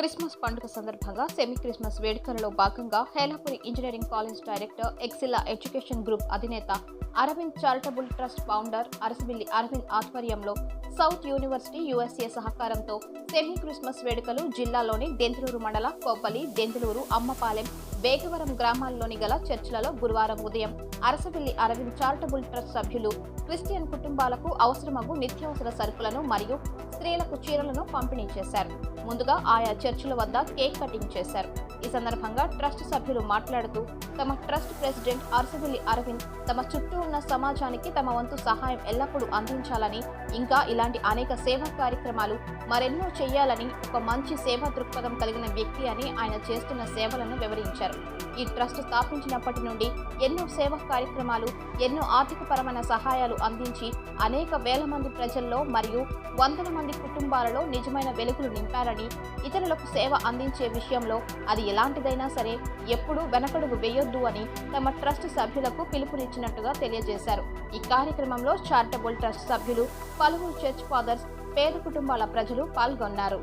Christmas పండుగ సందర్భంగా semi Christmas వేడుకలలో భాగంగా Helapuri engineering college director Excella education group అధినేత Arvind charitable trust founder Arasavilli Arvind ఆధ్వర్యంలో సౌత్ యూనివర్సిటీ యుఎస్ఏ సహకారంతో సెమీ క్రిస్మస్ వేడుకలు జిల్లాలోని దెంతులూరు మండల కొప్పలి దెంతులూరు అమ్మపాలెం వేగవరం గ్రామాల్లోని గల చర్చిలలో గురువారం ఉదయం అరసవెల్లి అరవింద్ చారిటబుల్ ట్రస్ట్ సభ్యులు క్రిస్టియన్ కుటుంబాలకు అవసరమగు నిత్యావసర సరుకులను మరియు స్త్రీలకు చీరలను పంపిణీ చేశారు. ముందుగా ఆయా చర్చిల వద్ద కేక్ కటింగ్ చేశారు. ఈ సందర్భంగా ట్రస్ట్ సభ్యులు మాట్లాడుతూ తమ ట్రస్ట్ ప్రెసిడెంట్ అరసబిల్లి అరవింద్ తమ చుట్టూ ఉన్న సమాజానికి తమ వంతు సహాయం ఎల్లప్పుడూ అందించాలని ఇంకా ఇలాంటి అనేక సేవా కార్యక్రమాలు మరెన్నో చేయాలని ఒక మంచి సేవా దృక్పథం కలిగిన వ్యక్తి అని ఆయన చేస్తున్న సేవలను వివరించారు. ఈ ట్రస్ట్ స్థాపించినప్పటి నుండి ఎన్నో సేవా కార్యక్రమాలు ఎన్నో ఆర్థికపరమైన సహాయాలు అందించి అనేక వేల మంది ప్రజల్లో మరియు వందల మంది కుటుంబాలలో నిజమైన వెలుగులు నింపారని ఇతరులకు సేవ అందించే విషయంలో అది ఎలాంటిదైనా సరే ఎప్పుడూ వెనకడుగు వేయొద్దు అని తమ ట్రస్ట్ సభ్యులకు పిలుపునిచ్చినట్టుగా తెలియజేశారు. ఈ కార్యక్రమంలో చారిటబుల్ ట్రస్ట్ సభ్యులు పలువురు చర్చ్ ఫాదర్స్ పేద కుటుంబాల ప్రజలు పాల్గొన్నారు.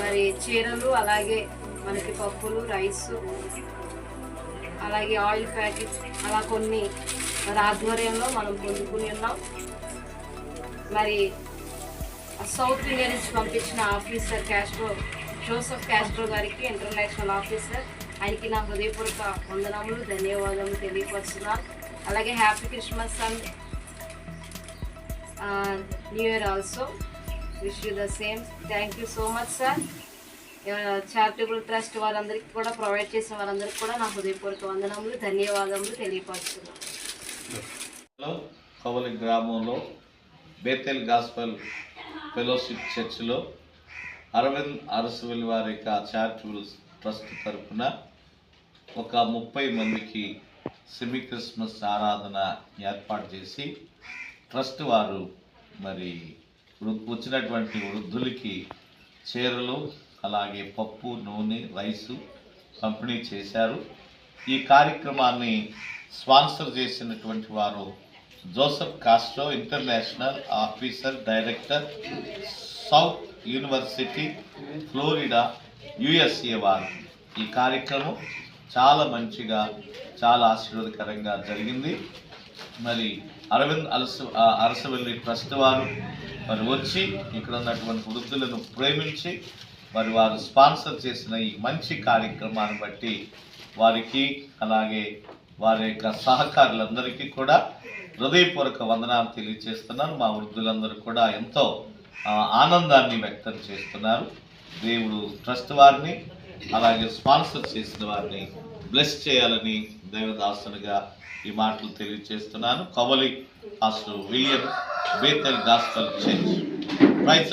మరి చీరలు అలాగే మనకి పప్పులు రైస్ అలాగే ఆయిల్ ప్యాకెట్స్ అలా కొన్ని మరి ఆధ్వర్యంలో మనం పొందుకుని ఉన్నాం మరి సౌత్ ఇండియా నుంచి పంపించిన ఆఫీసర్ క్యాస్ట్రో జోసఫ్ క్యాస్ట్రో గారికి ఇంటర్నేషనల్ ఆఫీసర్ ఆయనకి నా హృదయపూర్వక వందనములు ధన్యవాదాలు తెలియపరుస్తున్నాను. అలాగే happy Christmas and new year also. Wish you the same. Thank you so much sir. Charitable trust వారందరికీ కూడా ప్రొవైడ్ చేసిన వారందరికీ కూడా నా హృదయపూర్వక వందనములు ధన్యవాదములు తెలియపరుస్తున్నాను. లో కవలి గ్రామంలో బేతెల్ గాస్పల్ ఫెలోషిప్ చర్చిలో అరవింద్ అరసువల్ వారి యొక్క చారిటబుల్ ట్రస్ట్ తరపున ఒక ముప్పై మందికి సెమీ క్రిస్మస్ ఆరాధన ఏర్పాటు చేసి ట్రస్ట్ వారు మరి వృ- వచ్చినటువంటి వృద్ధులకి చీరలు అలాగే పప్పు నూనె రైసు పంపిణీ చేశారు. ఈ కార్యక్రమాన్ని స్పాన్సర్ చేసినటువంటి వారు Joseph Castro international officer director South University Florida USA వారు. ఈ కార్యక్రమం చాలా మంచిగా చాలా ఆశీర్వాదకరంగా జరిగింది. మరి అరవింద్ అలస ఆ అరసవల్లి ట్రస్ట్ వారు మరి వచ్చి ఇక్కడ ఉన్నటువంటి వృద్ధులను ప్రేమించి మరి వారు స్పాన్సర్ చేసిన ఈ మంచి కార్యక్రమాన్ని బట్టి వారికి అలాగే వారి యొక్క సహకారులందరికీ కూడా హృదయపూర్వక వందనాలు తెలియజేస్తున్నాను. మా వృద్ధులందరూ కూడా ఎంతో ఆనందాన్ని వ్యక్తం చేస్తున్నారు. దేవుడు ట్రస్ట్ వారిని అలాగే స్పాన్సర్ చేసిన వారిని బ్లెస్ చేయాలని దేవదాసునిగా ఈ మాటలు తెలియజేస్తున్నాను. Kavali pastor William Bethel gospel church. Praise